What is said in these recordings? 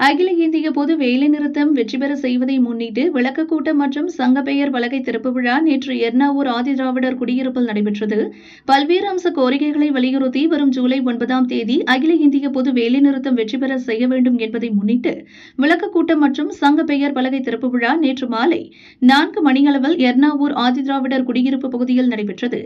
அகில இந்திய பொது வேலைநிறுத்தம் வெற்றி பெற செய்வதை முன்னிட்டு விளக்க கூட்டம் மற்றும் சங்க பெயர் பலகை திறப்பு விழா நேற்று எர்ணாவூர் ஆதிதிராவிடர் குடியிருப்பில் நடைபெற்றது. பல்வேறு அம்ச கோரிக்கைகளை வலியுறுத்தி வரும் ஜூலை ஒன்பதாம் தேதி அகில இந்திய பொது வேலைநிறுத்தம் வெற்றி பெற செய்ய வேண்டும் என்பதை முன்னிட்டு விளக்க கூட்டம் மற்றும் சங்க பெயர் பலகை திறப்பு விழா நேற்று மாலை நான்கு மணியளவில் எர்ணாவூர் ஆதிதிராவிடர் குடியிருப்பு பகுதியில் நடைபெற்றது.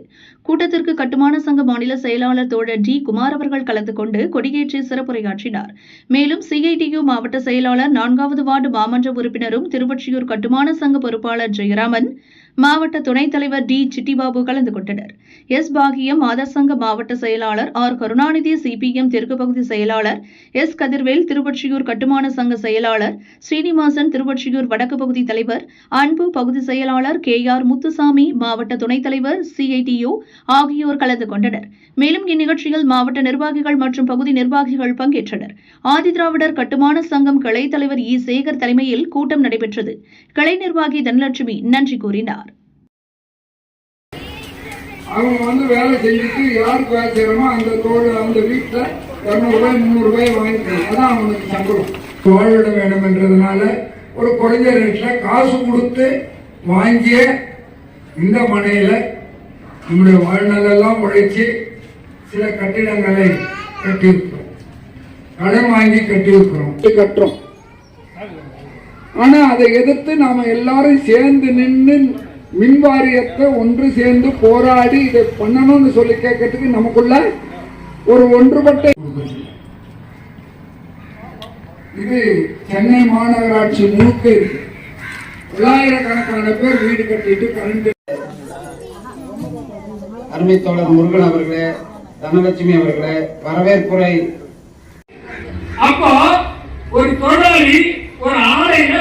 கூட்டத்திற்கு கட்டுமான சங்க மாநில செயலாளர் தோழர் டி. குமார் அவர்கள் கலந்து கொண்டு கொடியேற்றி சிறப்புரையாற்றினார். மேலும் சிஐடியு மாவட்ட செயலாளர் நான்காவது வார்டு மாமன்ற உறுப்பினரும் திருவொற்றியூர் கட்டுமான சங்க பொறுப்பாளர் ஜெயராமன் மாவட்ட துணைத் தலைவர் டி. சிட்டிபாபு கலந்து கொண்டனர். எஸ். பாகியம் ஆதர் சங்க மாவட்ட செயலாளர் ஆர். கருணாநிதி சிபிஎம் தெற்கு பகுதி செயலாளர் எஸ். கதிர்வேல் திருவொற்றியூர் கட்டுமான சங்க செயலாளர் ஸ்ரீனிவாசன் திருவொற்றியூர் வடக்கு பகுதி தலைவர் அன்பு பகுதி செயலாளர் கே. ஆர். முத்துசாமி மாவட்ட துணைத் தலைவர் சிஐடியு ஆகியோர் கலந்து கொண்டனர். மேலும் இந்நிகழ்ச்சியில் மாவட்ட நிர்வாகிகள் மற்றும் பகுதி நிர்வாகிகள் பங்கேற்றனர். ஆதிதிராவிடர் கட்டுமான சங்கம் கிளை தலைவர் இ. சேகர் தலைமையில் கூட்டம் நடைபெற்றது. கிளை நிர்வாகி தனலட்சுமி நன்றி கூறினார். அவங்க வந்து வேலை செஞ்சுட்டு யாருக்கு வேலை செய்யறோமோ அந்த தோல் அந்த வீட்டில் இரநூறுபாய் முந்நூறுபாய் வாங்கிக்கணும். அதான் அவங்களுக்கு சம்பளம். தோழிட வேண்டும்ன்றதுனால ஒரு குறைஞ்ச ரேட்டில் காசு கொடுத்து வாங்கிய இந்த மனையில் நம்முடைய வாழ்நாளெல்லாம் உழைச்சி சில கட்டிடங்களை கட்டியிருக்கிறோம். கடன் வாங்கி கட்டியிருக்கிறோம். கட்டுறோம். ஆனால் அதை எதிர்த்து நாம் எல்லாரும் சேர்ந்து நின்று மின் வாரியத்தை ஒன்று சேர்ந்து போராடி இதை பண்ணணும்னு சொல்லி கேட்கறதுக்கு நமக்குள்ள ஒரு ஒன்றுபட்ட இது சென்னை மாநகராட்சி முழுக்க இருக்கு. தொள்ளாயிரக்கணக்கான பேர் வீடு கட்டிட்டு கரண்ட் அருமை தோழர் முருகன் அவர்களே தனலட்சுமி அவர்களே வரவேற்புரை. அப்போ ஒரு தொழிலாளி ஒரு ஆலையில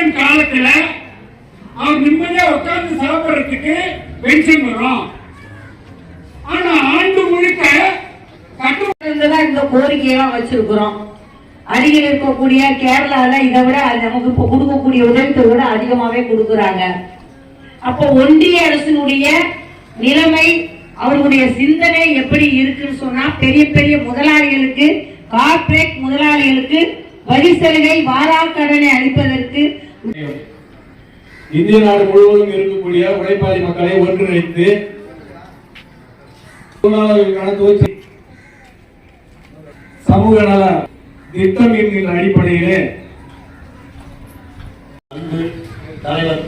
ரிட்டையர்மெண்ட் காலத்துல அவர் நிம்மதியா உட்கார்ந்து சாப்பிடுறதுக்கு பென்ஷன் வரும். ஆனா ஆண்டு முழுக்க கட்டு இந்த கோரிக்கையெல்லாம் வச்சிருக்கிறோம். அருகில் இருக்கக்கூடிய கேரளால இதை விட நமக்கு இப்ப கொடுக்கக்கூடிய உதவித்தை விட அதிகமாவே கொடுக்கறாங்க. அப்போ ஒன்றிய அரசினுடைய நிலைமை அவர்களுடைய சிந்தனை எப்படி இருக்குன்னு சொன்னா பெரிய பெரிய முதலாளிகளுக்கு கார்பரேட் முதலாளிகளுக்கு வரி சலுகை வாராக்கடனை அளிப்பதற்கு இந்திய நாடு முழுவதும் இருக்கக்கூடிய உழைப்பாளி மக்களை ஒன்றிணைத்து துவச்சி சமூக நல திட்டம் என்கின்ற அடிப்படையிலே அன்பு தலைவர்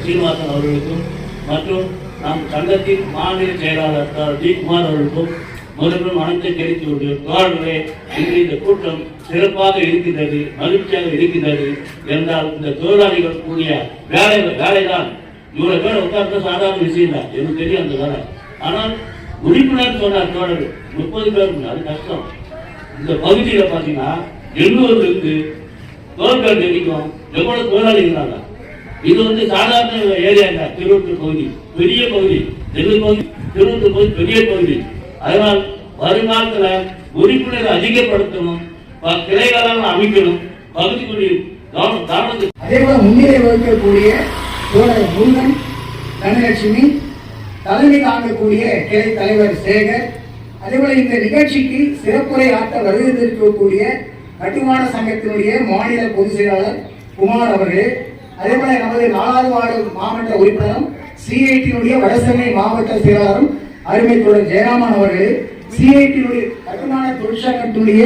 சீனிவாசன் அவர்களுக்கும் மற்றும் நம் சங்கத்தின் மாநில செயலாளர் டி குமார் அவர்களுக்கும் முதல்வரும் வணக்கத்தை தெரிவித்துக் தோழர்களே இன்று இந்த கூட்டம் சிறப்பாக இருக்கின்றது மகிழ்ச்சியாக இருக்கின்றது என்றால் இந்த தொழிலாளிகள் கூடிய வேலை வேலைதான். இவ்வளவு பேர் உட்கார்ந்து சாதாரண விஷயம் தான். எனக்கு தெரியும் அந்த வேலை. ஆனால் உறுப்பினர் சொன்னார் தோழர் முப்பது பேர் அது கஷ்டம். இந்த பகுதியில் பார்த்தீங்கன்னா எண்ணூர்ல இருந்து தோல்கள் தெரிவிக்கும் எவ்வளவு தொழிலாளி இது வந்து சாதாரண ஏரியா இல்லை திருவள்ளூர் பகுதி பெரிய பகுதி நெல்லூர் பகுதி திருவள்ளூர் பகுதி பெரிய பகுதி. அதனால் வருங்காலத்தில் உறுப்பினர் அதிகப்படுத்தணும் கிளைகளால் அமைக்கணும் பகுதிக்குரிய கவனம் அதே போல முன்னிலை வகிக்கக்கூடிய தோழர் முருகன் தனலட்சுமி தலைமை தாங்கக்கூடிய கிளை தலைவர் சேகர் அதேபோல இந்த நிகழ்ச்சிக்கு சிறப்புரை ஆற்ற வருகின்றிருக்கக்கூடிய கட்டுமான சங்கத்தினுடைய மாநில பொதுச் செயலாளர் குமார் அவர்கள் அதேபோல நமது நாலாவது வார்டு மாவட்ட உறுப்பினரும் சிஐடியினுடைய வடசென்னை மாவட்ட செயலாளரும் அருமை தோழர் ஜெயராமன் அவர்களே சிஐடியினுடைய கட்டுமான தொழிற்சங்கத்துடைய